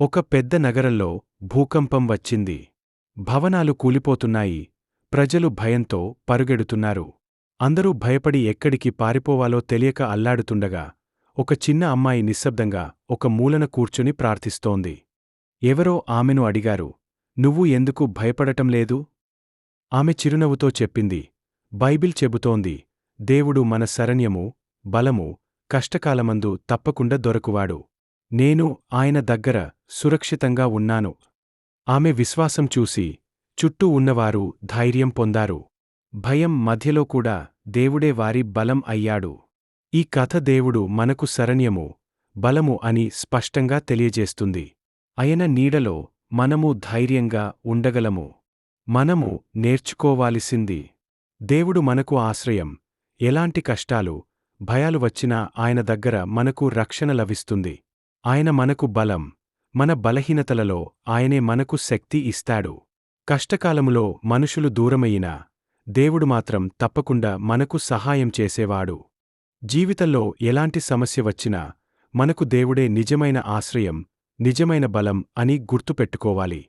ఒక పెద్ద నగరంలో భూకంపం వచ్చింది. భవనాలు కూలిపోతున్నాయి. ప్రజలు భయంతో పరుగెడుతున్నారు. అందరూ భయపడి ఎక్కడికి పారిపోవాలో తెలియక అల్లాడుతుండగా ఒక చిన్న అమ్మాయి నిశ్శబ్దంగా ఒక మూలన కూర్చుని ప్రార్థిస్తోంది. ఎవరో ఆమెను అడిగారు నువ్వు ఎందుకు భయపడటం లేదు? ఆమె చిరునవ్వుతో చెప్పింది బైబిల్ చెబుతోంది దేవుడు మన శరణ్యము బలము కష్టకాలమందు తప్పకుండా దొరకువాడు. నేను ఆయన దగ్గర సురక్షితంగా ఉన్నాను. ఆమె విశ్వాసం చూసి చుట్టూ ఉన్నవారు ధైర్యం పొందారు. భయం మధ్యలో కూడా దేవుడే వారి బలం అయ్యాడు. ఈ కథ దేవుడు మనకు శరణ్యము బలము అని స్పష్టంగా తెలియజేస్తుంది. ఆయన నీడలో మనము ధైర్యంగా ఉండగలము. మనము నేర్చుకోవాల్సింది. దేవుడు మనకు ఆశ్రయం. ఎలాంటి కష్టాలు భయాలు వచ్చినా ఆయన దగ్గర మనకు రక్షణ లభిస్తుంది. ఆయన మనకు బలం మన బలహీనతలలో ఆయనే మనకు శక్తి ఇస్తాడు. కష్టకాలములో మనుషులు దూరమయినా దేవుడు మాత్రం తప్పకుండా మనకు సహాయం చేసేవాడు. జీవితంలో ఎలాంటి సమస్య వచ్చినా మనకు దేవుడే నిజమైన ఆశ్రయం నిజమైన బలం అని గుర్తుపెట్టుకోవాలి.